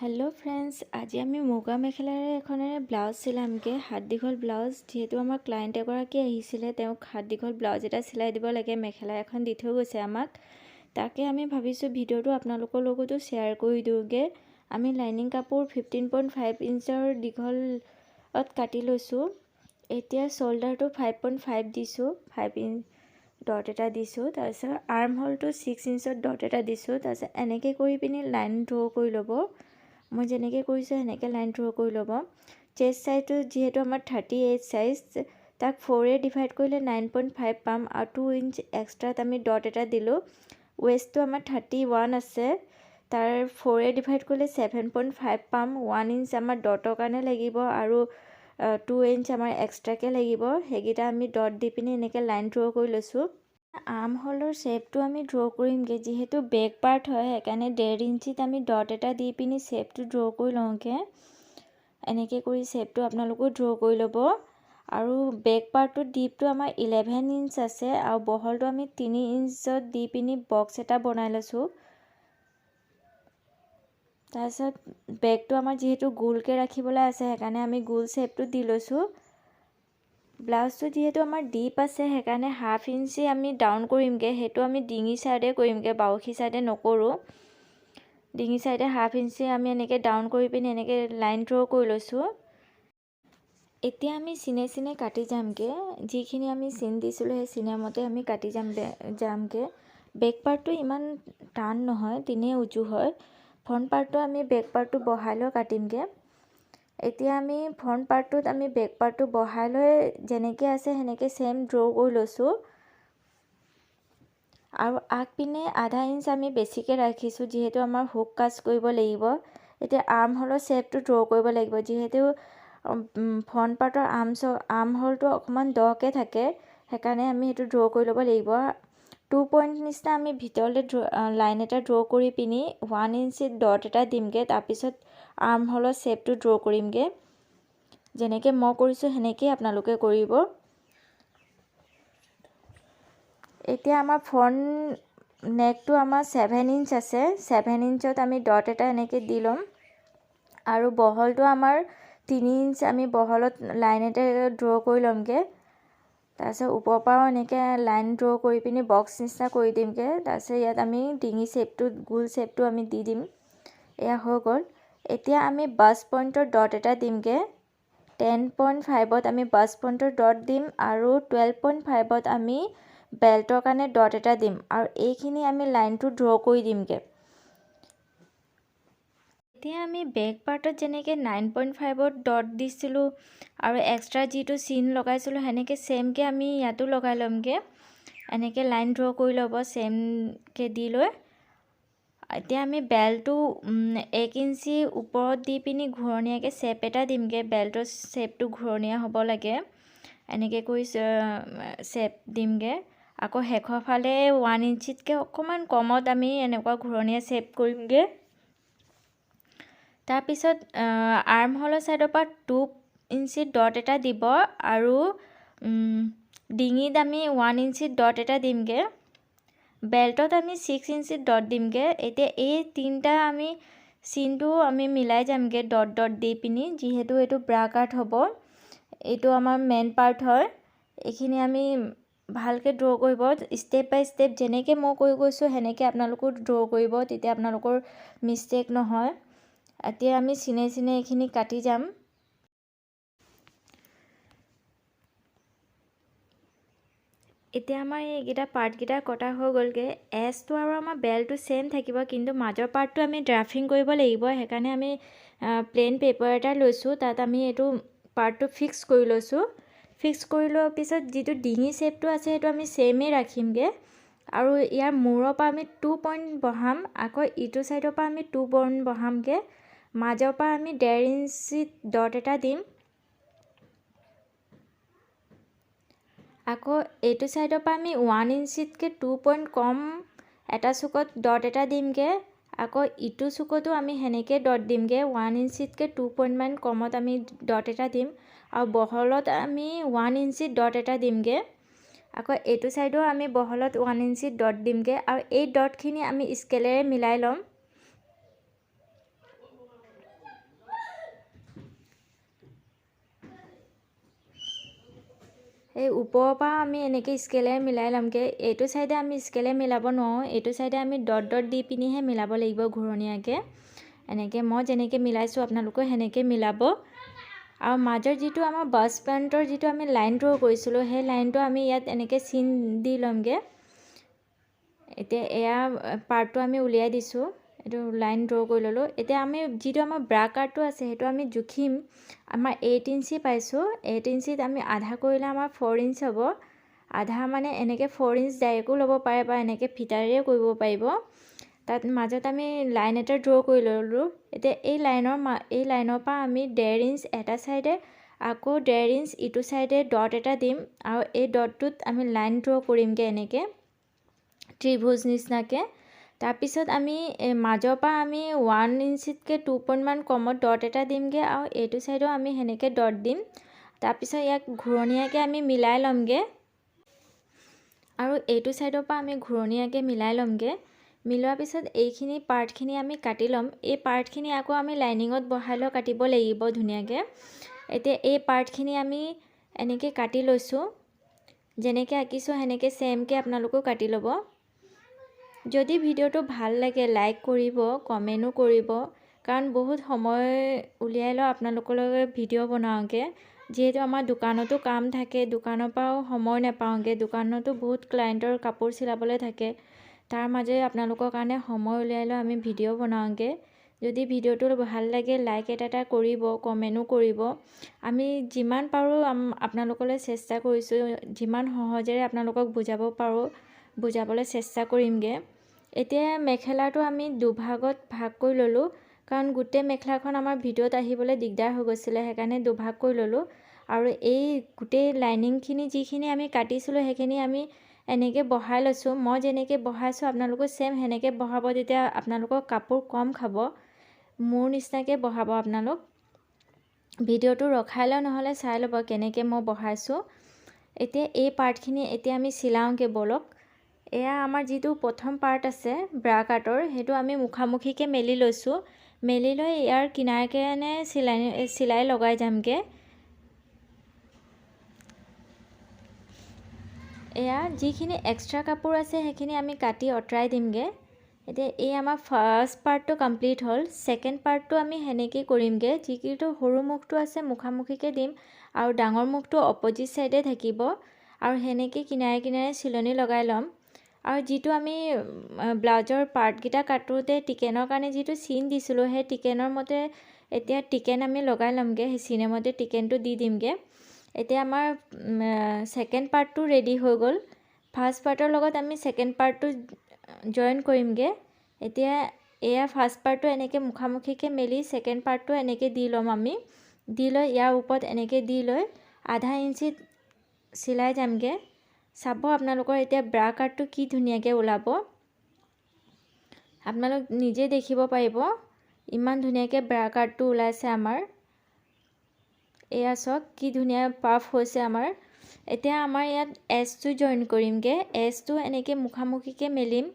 Hello friends আজি আমি মুগা মেখেলাৰে এখনেৰে ব্লাউজ চিলামগৈ হাত দীঘল ব্লাউজ, যিহেতু আমাৰ ক্লাইণ্ট এগৰাকী আহিছিলে, তেওঁক হাত দীঘল ব্লাউজ এটা চিলাই দিব লাগে, মেখেলা এখন দি থৈ গৈছে আমাক। তাকে আমি ভাবিছোঁ ভিডিঅ'টো আপোনালোকৰ লগতো শ্বেয়াৰ কৰি দিওঁগৈ আমি লাইনিং কাপোৰ ফিফটিন পইণ্ট ফাইভ ইঞ্চৰ দীঘলত কাটি লৈছোঁ। এতিয়া শ্ব'ল্ডাৰটো ফাইভ পইণ্ট ফাইভ দিছোঁ ফাইভ ইঞ্চ ডট এটা দিছোঁ। তাৰপিছত আৰ্ম হ'লটো ছিক্স ইঞ্চত ডট এটা দিছোঁ। তাৰপিছত এনেকৈ কৰি পিনি লাইন ড্ৰ' কৰি ল'ব। মই যেনেকৈ কৰিছোঁ সেনেকৈ লাইন ড্ৰ' কৰি ল'ব। চেষ্ট চাইজটো যিহেতু আমাৰ থাৰ্টি এইট চাইজ তাক ফ'ৰে ডিভাইড কৰিলে নাইন পইণ্ট ফাইভ পাম আৰু টু ইঞ্চ এক্সট্ৰাত আমি ডট এটা দিলোঁ। ৱেষ্টটো আমাৰ থাৰ্টি ওৱান আছে, তাৰ ফ'ৰে ডিভাইড কৰিলে ছেভেন পইণ্ট ফাইভ পাম। ওৱান ইঞ্চ আমাৰ ডটৰ কাৰণে লাগিব আৰু টু ইঞ্চ আমাৰ এক্সট্ৰাকৈ লাগিব। সেইকেইটা আমি ডট দি পিনি এনেকৈ লাইন ড্ৰ' কৰি লৈছোঁ। আৰ্ম হ'লৰ শ্বেপটো আমি ড্ৰ' কৰিমগৈ। যিহেতু বেক পাৰ্ট হয়, সেইকাৰণে ডেৰ ইঞ্চিত আমি ডট এটা দি পিনি শ্বেপটো ড্ৰ' কৰি লওঁগৈ। এনেকৈ কৰি শ্বেপটো আপোনালোকেও ড্ৰ' কৰি ল'ব। আৰু বেক পাৰ্টটোত ডিপটো আমাৰ ইলেভেন ইঞ্চ আছে আৰু বহলটো আমি তিনি ইঞ্চত দি পিনি বক্স এটা বনাই লৈছোঁ। তাৰপিছত বেগটো আমাৰ যিহেতু গোলকৈ ৰাখিবলৈ আছে, সেইকাৰণে আমি গোল শ্বেপটো দি লৈছোঁ। ব্লাউজটো যিহেতু আমাৰ ডিপ আছে, সেইকাৰণে হাফ ইঞ্চি আমি ডাউন কৰিমগৈ। সেইটো আমি ডিঙি ছাইডে কৰিমগৈ, বাউসী ছাইডে নকৰোঁ। ডিঙি ছাইডে হাফ ইঞ্চি আমি এনেকৈ ডাউন কৰি পিনি এনেকৈ লাইন ড্ৰ' কৰি লৈছোঁ। এতিয়া আমি চিনে চিনে কাটি যামগৈ। যিখিনি আমি চিন দিছিলোঁ, সেই চিনৰ মতে আমি কাটি যাম যামগৈ। বেক পাৰ্টটো ইমান টান নহয়, তেনেই উজু হয়। ফ্ৰণ্ট পাৰ্টটো আমি বেক পাৰ্টটো বহাই লৈ কাটিমগৈ। এতিয়া আমি ফ্ৰণ্ট পাৰ্টটোত আমি বেক পাৰ্টটো বহাই লৈ যেনেকৈ আছে সেনেকৈ ছেম ড্ৰ' কৰি লৈছোঁ। আৰু আগপিনে আধা ইঞ্চ আমি বেছিকৈ ৰাখিছোঁ যিহেতু আমাৰ হুক কাজ কৰিব লাগিব। এতিয়া আৰ্ম হ'লৰ শ্বেপটো ড্ৰ' কৰিব লাগিব যিহেতু ফ্ৰণ্ট পাৰ্টৰ আৰ্মছ আৰ্ম হ'লটো অকণমান দকৈ থাকে সেইকাৰণে আমি সেইটো ড্ৰ' কৰি ল'ব লাগিব। টু পইণ্ট নিচিনা আমি ভিতৰলৈ ড্ৰ লাইন এটা ড্ৰ' কৰি পিনি ওৱান ইঞ্চিত ডট এটা দিমগৈ তাৰপিছত আৰ্ম হ'লৰ শ্বেপটো ড্ৰ' কৰিমগৈ। যেনেকৈ মই কৰিছোঁ সেনেকৈয়ে আপোনালোকে কৰিব। এতিয়া আমাৰ ফ্ৰণ্ট নেকটো আমাৰ ছেভেন ইঞ্চ আছে। ছেভেন ইঞ্চত আমি ডট এটা এনেকৈ দি ল'ম। আৰু বহলটো আমাৰ তিনি ইঞ্চ আমি বহলত লাইন এটা ড্ৰ' কৰি ল'মগৈ। তাৰপিছত ওপৰৰ পৰাও এনেকৈ লাইন ড্ৰ' কৰি পিনি বক্স নিচিনা কৰি দিমগৈ। তাৰপিছত ইয়াত আমি ডিঙি শ্বেপটো গোল শ্বেপটো আমি দি দিম। এয়া হৈ গ'ল। এতিয়া আমি বাছ পইণ্টৰ ডট এটা দিমগৈ। টেন পইণ্ট ফাইভত আমি বাছ পইণ্টৰ ডট দিম আৰু টুৱেল্ভ পইণ্ট ফাইভত আমি বেল্টৰ কাৰণে ডট এটা দিম আৰু এইখিনি আমি লাইনটো ড্ৰ' কৰি দিমগৈ। এতিয়া আমি বেক পাৰ্টত যেনেকৈ নাইন পইণ্ট ফাইভত ডট দিছিলোঁ আৰু এক্সট্ৰা যিটো চিন লগাইছিলোঁ সেনেকৈ ছেমকৈ আমি ইয়াতো লগাই ল'মগৈ। এনেকৈ লাইন ড্ৰ' কৰি ল'ব ছেমকৈ দি লৈ। এতিয়া আমি বেল্টটো এক ইঞ্চি ওপৰত দি পিনি ঘূৰণীয়াকৈ চেপ এটা দিমগৈ। বেল্টৰ চেপটো ঘূৰণীয়া হ'ব লাগে। এনেকৈ কৰি চেপ দিমগৈ। আকৌ শেষৰ ফালে ওৱান ইঞ্চিতকৈ অকণমান কমত আমি এনেকুৱা ঘূৰণীয়া চেপ কৰিমগৈ। তাৰপিছত আৰ্ম হ'লৰ ছাইডৰ পৰা টু ইঞ্চিত ডট এটা দিব আৰু ডিঙিত আমি ওৱান ইঞ্চিত ডট এটা দিমগৈ। বেল্টত আমি ছিক্স ইঞ্চিত ডট দিমগৈ। এতিয়া এই তিনিটা আমি চিনটো আমি মিলাই যামগৈ ডট ডট দি পিনি, যিহেতু এইটো ব্ৰা কাট হ'ব। এইটো আমাৰ মেইন পাৰ্ট হয়। এইখিনি আমি ভালকৈ ড্ৰ' কৰিব। ষ্টেপ বাই ষ্টেপ যেনেকৈ মই কৈ গৈছোঁ, সেনেকৈ আপোনালোকো ড্ৰ' কৰিব, তেতিয়া আপোনালোকৰ মিষ্টেক নহয়। এতিয়া আমি চিনে চিনে এইখিনি কাটি যাম। এতিয়া আমাৰ এইকেইটা পাৰ্টকেইটা কটা হৈ গ'লগৈ। এছটো আৰু আমাৰ বেলটো ছেম থাকিব, কিন্তু মাজৰ পাৰ্টটো আমি ড্ৰাফিং কৰিব লাগিব। সেইকাৰণে আমি প্লেইন পেপাৰ এটা লৈছোঁ। তাত আমি এইটো পাৰ্টটো ফিক্স কৰি লৈছোঁ। ফিক্স কৰি লোৱাৰ পিছত যিটো ডিঙি শ্বেপটো আছে, সেইটো আমি ছেমেই ৰাখিমগৈ। আৰু ইয়াৰ মূৰৰ পৰা আমি টু পইণ্ট বহাম, আকৌ ইটো ছাইডৰ পৰা আমি টু পইণ্ট বহামগৈ। মাজৰ পৰা আমি ডেৰ ইঞ্চিত ডট এটা দিম। আকৌ এইটো ছাইডৰ পৰা আমি ওৱান ইঞ্চিতকৈ টু পইণ্ট কম এটা চুকত ডট এটা দিমগৈ আকৌ ইটো চুকতো আমি সেনেকৈ ডট দিমগৈ ওৱান ইঞ্চিতকৈ টু পইণ্টমান কমত আমি ডট এটা দিম আৰু বহলত আমি ওৱান ইঞ্চিত ডট এটা দিমগৈ আকৌ এইটো ছাইডো আমি বহলত ওৱান ইঞ্চিত ডট দিমগৈ আৰু এই ডটখিনি আমি স্কেলেৰে মিলাই ল'ম। এই ওপৰৰ পৰা আমি এনেকৈ স্কেলেৰে মিলাই ল'মগৈ এইটো ছাইডে আমি স্কেলে মিলাব নোৱাৰোঁ। এইটো ছাইডে আমি ডট ডট দি পিনিহে মিলাব লাগিব ঘূৰণীয়াকৈ। এনেকৈ মই যেনেকৈ মিলাইছোঁ আপোনালোকেও সেনেকৈ মিলাব। আৰু মাজৰ যিটো আমাৰ বাছ পেণ্টৰ যিটো আমি লাইন ড্ৰ কৰিছিলোঁ সেই লাইনটো আমি ইয়াত এনেকৈ চিন দি ল'মগৈ। এতিয়া এয়া পাৰ্টটো আমি উলিয়াই দিছোঁ। এইটো লাইন ড্ৰ কৰি ল'লোঁ। এতিয়া আমি যিটো আমাৰ ব্ৰা কাৰ্ডটো আছে সেইটো আমি জুখিম। আমাৰ এইট ইঞ্চি পাইছোঁ। এইট ইঞ্চিত আমি আধা কৰিলে আমাৰ ফ'ৰ ইঞ্চ হ'ব। আধা মানে এনেকৈ ফ'ৰ ইঞ্চ ডাইৰেক্টো ল'ব পাৰে বা এনেকৈ ফিটাৰেও কৰিব পাৰিব। তাত মাজত আমি লাইন এটা ড্ৰ কৰি ল'লোঁ। এতিয়া এই লাইনৰ এই লাইনৰ পৰা আমি ডেৰ ইঞ্চ এটা ছাইডে আকৌ ডেৰ ইঞ্চ ইটো ছাইডে ডট এটা দিম। আৰু এই ডটটোত আমি লাইন ড্ৰ কৰিমগৈ এনেকৈ। ত্ৰিভুজ নিচিনাকৈ। তাৰপিছত আমি মাজৰ পৰা আমি ওৱান ইঞ্চিতকৈ টু পইণ্টমান কমত ডট এটা দিমগৈ আৰু এইটো ছাইডেও আমি সেনেকৈ ডট দিম। তাৰপিছত ইয়াক ঘূৰণীয়াকৈ আমি মিলাই ল'মগৈ। আৰু এইটো ছাইডৰ পৰা আমি ঘূৰণীয়াকৈ মিলাই ল'মগৈ। মিলোৱাৰ পিছত এইখিনি পাৰ্টখিনি আমি কাটি ল'ম। এই পাৰ্টখিনি আকৌ আমি লাইনিঙত বহাই লৈ কাটিব লাগিব ধুনীয়াকৈ। এতিয়া এই পাৰ্টখিনি আমি এনেকৈ কাটি লৈছোঁ। যেনেকৈ আঁকিছোঁ সেনেকৈ ছেমকৈ আপোনালোকেও কাটি ল'ব। যদি ভিডিঅ'টো ভাল লাগে লাইক কৰিব কমেণ্টো কৰিব কাৰণ বহুত সময় উলিয়াই লওঁ আপোনালোকৰ লগত ভিডিঅ' বনাওঁগৈ যিহেতু আমাৰ দোকানতো কাম থাকে দোকানৰ পৰাও সময় নাপাওঁগৈ দোকানতো বহুত ক্লাইণ্টৰ কাপোৰ চিলাবলৈ থাকে তাৰ মাজেৰে আপোনালোকৰ কাৰণে সময় উলিয়াই লৈ আমি ভিডিঅ' বনাওঁগৈ যদি ভিডিঅ'টো ভাল লাগে লাইক এটা এটা কৰিব কমেণ্টো কৰিব। আমি যিমান পাৰোঁ আপোনালোকলৈ চেষ্টা কৰিছোঁ যিমান সহজেৰে আপোনালোকক বুজাব পাৰোঁ বুজাবলৈ চেষ্টা কৰিমগৈ। এতিয়া মেখেলাটো আমি দুভাগত ভাগ কৰি ল'লোঁ, কাৰণ গোটেই মেখেলাখন আমাৰ ভিডিঅ'ত আহিবলৈ দিগদাৰ হৈ গৈছিলে, সেইকাৰণে দুভাগ কৰি ল'লোঁ। আৰু এই গোটেই লাইনিংখিনি, যিখিনি আমি কাটিছিলোঁ, সেইখিনি আমি এনেকৈ বহাই লৈছোঁ। মই যেনেকৈ বহাইছোঁ, আপোনালোকো ছেম সেনেকৈ বহাব, তেতিয়া আপোনালোকৰ কাপোৰ কম খাব। মোৰ নিচিনাকৈ বহাব আপোনালোক। ভিডিঅ'টো ৰখাই লওঁ, নহ'লে চাই ল'ব কেনেকৈ মই বহাইছোঁ। এতিয়া এই পাৰ্টখিনি এতিয়া আমি চিলাওঁগৈ ব'লক। এয়া আমাৰ যিটো প্ৰথম পাৰ্ট আছে ব্ৰা কাটৰ সেইটো আমি মুখামুখিকৈ মেলি লৈছোঁ। মেলি লৈ ইয়াৰ কিনাৰকেনে চিলাই চিলাই লগাই যামগৈ। এয়া যিখিনি এক্সট্ৰা কাপোৰ আছে, সেইখিনি আমি কাটি আঁতৰাই দিমগৈ। এতিয়া এই আমাৰ ফাৰ্ষ্ট পাৰ্টটো কমপ্লিট হ'ল। ছেকেণ্ড পাৰ্টটো আমি সেনেকৈয়ে কৰিমগৈ। যিটো সৰু মুখটো আছে, মুখামুখিকৈ দিম। আৰু ডাঙৰ মুখটো অপজিট ছাইডে থাকিব। আৰু সেনেকৈ কিনাৰে কিনাৰে চিলনি লগাই ল'ম। আৰু যিটো আমি ব্লাউজৰ পাৰ্টকেইটা কাটোতে টিকেনৰ কাৰণে যিটো চিন দিছিলোঁ সেই টিকেনৰ মতে এতিয়া টিকেন আমি লগাই ল'মগৈ সেই চিনৰ মতে টিকেনটো দি দিমগৈ। এতিয়া আমাৰ ছেকেণ্ড পাৰ্টটো ৰেডি হৈ গ'ল। ফাৰ্ষ্ট পাৰ্টৰ লগত আমি ছেকেণ্ড পাৰ্টটো জইন কৰিমগৈ। এতিয়া এয়া ফাৰ্ষ্ট পাৰ্টটো এনেকৈ মুখামুখিকৈ মেলি ছেকেণ্ড পাৰ্টটো এনেকৈ দি ল'ম আমি। দি লৈ ইয়াৰ ওপৰত এনেকৈ দি লৈ আধা ইঞ্চিত চিলাই যামগৈ। চাব আপোনালোকৰ এতিয়া ব্ৰা কাটটো কি ধুনীয়াকৈ ওলাব। আপোনালোক নিজে দেখিব পাৰিব ইমান ধুনীয়াকৈ ব্ৰা কাটটো ওলাইছে আমাৰ। এয়া চাওক কি ধুনীয়া পাফ হৈছে আমাৰ। এতিয়া আমাৰ ইয়াত এচটো জইন কৰিমগৈ। এচটো এনেকৈ মুখামুখিকৈ মেলিম।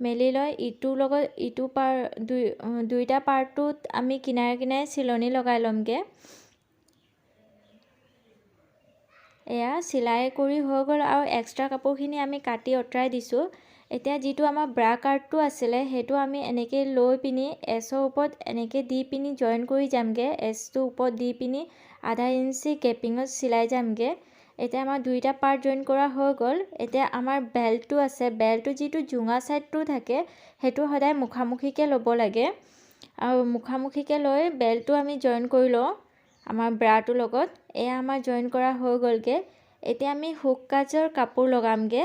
মেলি লৈ ইটোৰ লগত ইটো পাৰ দুই দুইটা পাৰ্টটোত আমি কিনাৰে কিনাৰে চিলনি লগাই ল'মগৈ। এয়া চিলাই কৰি হৈ গ'ল আৰু এক্সট্ৰা কাপোৰখিনি আমি কাটি আঁতৰাই দিছোঁ। এতিয়া যিটো আমাৰ ব্ৰা কাৰ্ডটো আছিলে সেইটো আমি এনেকৈ লৈ পিনি এচৰ ওপৰত এনেকৈ দি পিনি জইন কৰি যামগৈ। এচটোৰ ওপৰত দি পিনি আধা ইঞ্চি কেপিঙত চিলাই যামগৈ। এতিয়া আমাৰ দুইটা পাৰ্ট জইন কৰা হৈ গ'ল। এতিয়া আমাৰ বেল্টটো আছে। বেল্টটো যিটো জোঙা ছাইডটো থাকে সেইটো সদায় মুখামুখিকৈ ল'ব লাগে। আৰু মুখামুখিকৈ লৈ বেল্টটো আমি জইন কৰি লওঁ। আমাৰ ব্ৰাটোৰ লগত। এয়া আমাৰ জইন কৰা হৈ গ'লগৈ। এতিয়া আমি হুক কাজৰ কাপোৰ লগামগৈ।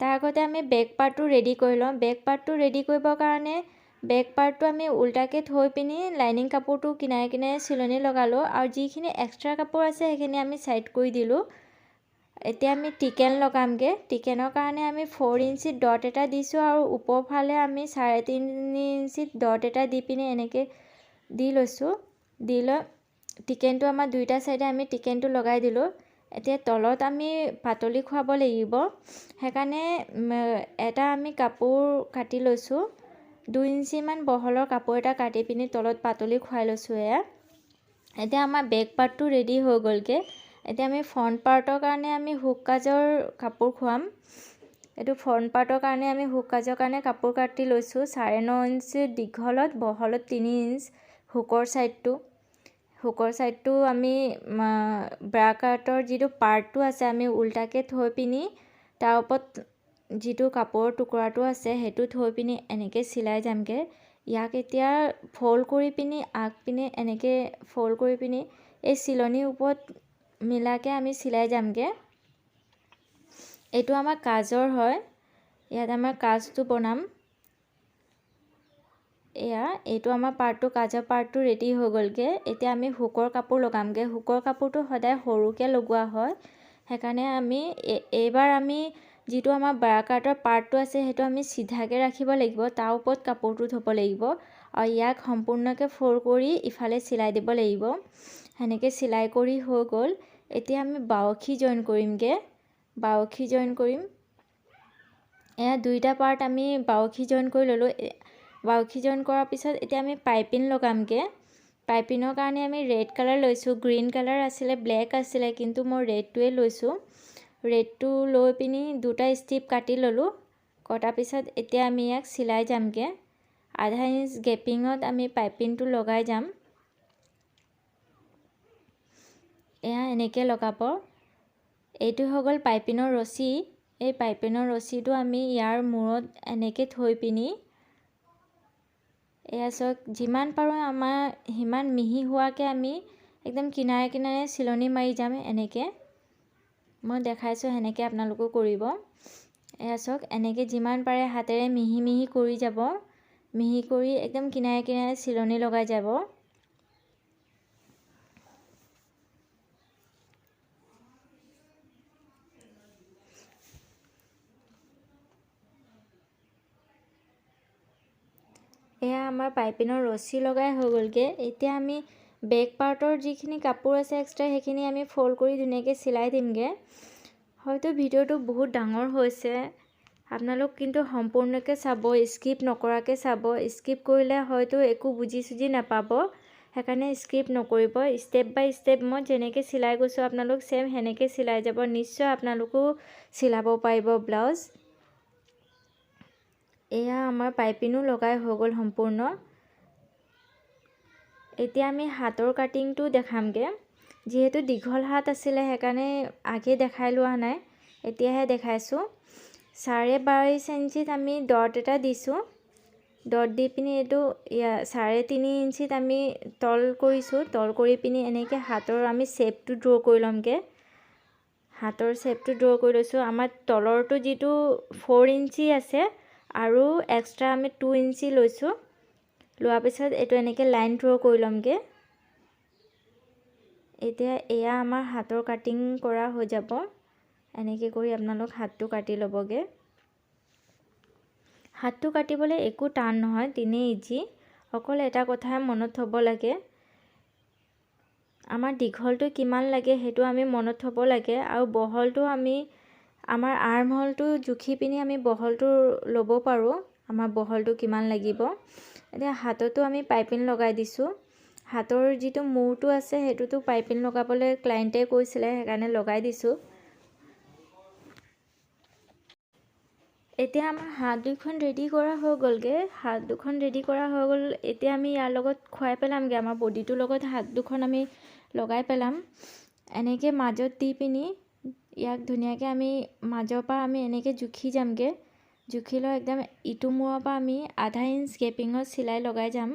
তাৰ আগতে আমি বেক পাৰ্টটো ৰেডি কৰি লওঁ। বেক পাৰ্টটো ৰেডি কৰিবৰ কাৰণে বেক পাৰ্টটো আমি উল্টাকৈ থৈ পিনি লাইনিং কাপোৰটো কিনাৰে কিনাৰে চিলনি লগালোঁ আৰু যিখিনি এক্সট্ৰা কাপোৰ আছে সেইখিনি আমি ছাইড কৰি দিলোঁ। এতিয়া আমি টিকেন লগামগৈ। টিকেনৰ কাৰণে আমি ফ'ৰ ইঞ্চিত ডট এটা দিছোঁ আৰু ওপৰৰ ফালে আমি চাৰে তিনি ইঞ্চিত ডট এটা দি পিনি এনেকৈ দি লৈছোঁ। দি লৈ টিকেনটো আমাৰ দুইটা ছাইডে আমি টিকেনটো লগাই দিলোঁ। এতিয়া তলত আমি পাতলি খুৱাব লাগিব। সেইকাৰণে এটা আমি কাপোৰ কাটি লৈছোঁ। দুই ইঞ্চিমান বহলৰ কাপোৰ এটা কাটি পিনি তলত পাতলি খুৱাই লৈছোঁ এয়া। এতিয়া আমাৰ বেক পাৰ্টটো ৰেডি হৈ গ'লগৈ। এতিয়া আমি ফ্ৰণ্ট পাৰ্টৰ কাৰণে আমি হুক কাজৰ কাপোৰ খুৱাম। এইটো ফ্ৰণ্ট পাৰ্টৰ কাৰণে আমি হুক কাজৰ কাৰণে কাপোৰ কাটি লৈছোঁ। চাৰে ন ইঞ্চি দীঘলত বহলত তিনি ইঞ্চ হুকৰ ছাইডটো হুকৰ ছাইডটো আমি ব্ৰা যিটো পাৰ্টটো আছে আমি উল্টাকৈ থৈ পিনি তাৰ ওপৰত যিটো কাপোৰৰ টুকুৰাটো আছে সেইটো থৈ পিনি এনেকৈ চিলাই যামগৈ। ইয়াক এতিয়া ফ'ল্ড কৰি পিনি, আগ পিনে এনেকৈ ফ'ল্ড কৰি পিনি এই চিলনীৰ ওপৰত মিলাকৈ আমি চিলাই যামগৈ। এইটো আমাৰ কাজৰ হয়। ইয়াত আমাৰ কাজটো বনাম। এয়া এইটো আমাৰ পাৰ্টটো কাজৰ পাৰ্টটো ৰেডি হৈ গ'লগৈ। এতিয়া আমি হুকৰ কাপোৰ লগামগৈ। হুকৰ কাপোৰটো সদায় সৰুকৈ লগোৱা হয়। সেইকাৰণে আমি এইবাৰ আমি যিটো আমাৰ ব্ৰাকাৰ্টৰ পাৰ্টটো আছে সেইটো আমি চিধাকৈ ৰাখিব লাগিব। তাৰ ওপৰত কাপোৰটো থ'ব লাগিব। আৰু ইয়াক সম্পূৰ্ণকৈ ফ'ল্ড কৰি ইফালে চিলাই দিব লাগিব। সেনেকৈ চিলাই কৰি হৈ গ'ল। এতিয়া আমি বাউসী জইন কৰিমগৈ। বাউসী জইন কৰিম। এয়া দুইটা পাৰ্ট আমি বাউসী জইন কৰি ল'লোঁ। বাউসী জইন কৰাৰ পিছত এতিয়া আমি পাইপিং লগামগৈ। পাইপিঙৰ কাৰণে আমি ৰেড কালাৰ লৈছোঁ গ্ৰীণ কালাৰ আছিলে ব্লেক আছিলে কিন্তু মই ৰেডটোৱে লৈছোঁ। ৰেডটো লৈ পিনি দুটা ষ্টিপ কাটি ল'লোঁ। কটাৰ পিছত এতিয়া আমি ইয়াক চিলাই যামগৈ। আধা ইঞ্চ গেপিঙত আমি পাইপিংটো লগাই যাম। এয়া এনেকৈ লগাব। এইটো হৈ গ'ল পাইপিনৰ ৰছী। এই পাইপিনৰ ৰছীটো আমি ইয়াৰ মূৰত এনেকৈ থৈ পিনি এয়া চাওক যিমান পাৰোঁ আমাৰ সিমান মিহি হোৱাকৈ আমি একদম কিনাৰে কিনাৰে চিলনি মাৰি যাম এনেকৈ। মই দেখাইছোঁ সেনেকৈ আপোনালোকেও কৰিব। এয়া চাওক এনেকৈ যিমান পাৰে হাতেৰে মিহি মিহি কৰি যাব। মিহি কৰি একদম কিনাৰে কিনাৰে চিলনি লগাই যাব। এয়া আমাৰ পাইপিনৰ ৰছী লগাই হৈ গ'লগৈ। এতিয়া আমি বেক পাৰ্টৰ যিখিনি কাপোৰ আছে এক্সট্ৰা সেইখিনি আমি ফ'ল্ড কৰি ধুনীয়াকৈ চিলাই দিমগৈ। হয়তো ভিডিঅ'টো বহুত ডাঙৰ হৈছে। আপোনালোক কিন্তু সম্পূৰ্ণকৈ চাব স্কিপ নকৰাকৈ চাব। স্কিপ কৰিলে হয়তো একো বুজি চুজি নাপাব। সেইকাৰণে স্কিপ নকৰিব। ষ্টেপ বাই ষ্টেপ মই যেনেকৈ চিলাই গৈছোঁ, আপোনালোক ছেম সেনেকৈ চিলাই যাব। নিশ্চয় আপোনালোকো চিলাব পাৰিব ব্লাউজ। এয়া আমাৰ পাইপিনো লগাই হৈ গ'ল সম্পূৰ্ণ। এতিয়া আমি হাতৰ কাটিংটো দেখামগৈ। যিহেতু দীঘল হাত আছিলে, সেইকাৰণে আগে দেখাই লোৱা নাই। এতিয়াহে দেখাইছোঁ। চাৰে বাইছ ইঞ্চিত আমি ডট এটা দিছোঁ। ডট দি পিনি এইটো চাৰে তিনি ইঞ্চিত আমি তল কৰিছোঁ। তল কৰি পিনি এনেকৈ হাতৰ আমি শ্বেপটো ড্ৰ' কৰি ল'মগৈ। হাতৰ শ্বেপটো ড্ৰ' কৰি লৈছোঁ। আমাৰ তলৰটো যিটো ফ'ৰ ইঞ্চি আছে আৰু এক্সট্ৰা আমি টু ইঞ্চি লৈছোঁ। লোৱাৰ পিছত এইটো এনেকৈ লাইন ড্ৰ কৰি ল'মগৈ। এতিয়া এয়া আমাৰ হাতৰ কাটিং কৰা হৈ যাব। এনেকৈ কৰি আপোনালোক হাতটো কাটি ল'বগৈ। হাতটো কাটিবলৈ একো টান নহয় তেনেই ইজি অকল এটা কথা মনত থ'ব লাগে। আমাৰ দীঘলটো কিমান লাগে সেইটো আমি মনত থ'ব লাগে। আৰু বহলটো আমি আমাৰ আৰ্ম হলটো জুখি পিনি আমি বহলটো ল'ব পাৰোঁ। আমাৰ বহলটো কিমান লাগিব? এতিয়া হাততো আমি পাইপিং লগাই দিছোঁ। হাতৰ যিটো মূৰটো আছে, সেইটোতো পাইপিং লগাবলৈ ক্লাইণ্টে কৈছিলে, সেইকাৰণে লগাই দিছোঁ। এতিয়া আমাৰ হাত দুখন ৰেডি কৰা হৈ গ'লগৈ। হাত দুখন ৰেডি কৰা হৈ গ'ল, এতিয়া আমি ইয়াৰ লগত খুৱাই পেলামগৈ। আমাৰ বডিটোৰ লগত হাত দুখন আমি লগাই পেলাম। এনেকৈ মাজত দি পিনি ইয়াক ধুনীয়াকৈ আমি মাজৰ পৰা আমি এনেকৈ জুখি যামগৈ। জুখি লৈ একদম ইটো মূৰৰ পৰা আমি আধা ইঞ্চ গেপিঙত চিলাই লগাই যাম।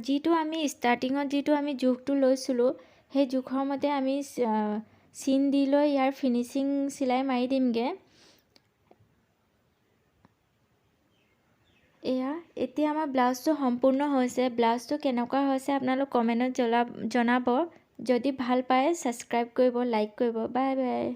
যিটো আমি ষ্টাৰ্টিঙত যিটো আমি জোখটো লৈছিলোঁ সেই জোখৰ মতে আমি চিন দি লৈ ইয়াৰ ফিনিচিং চিলাই মাৰি দিমগৈ। এয়া এতিয়া আমাৰ ব্লাউজটো সম্পূৰ্ণ হৈছে। ব্লাউজটো কেনেকুৱা হৈছে আপোনালোক কমেণ্টত জ্বলা জনাব। যদি ভাল পায় ছাবস্ক্ৰাইব কৰিব লাইক কৰিব। Bye bye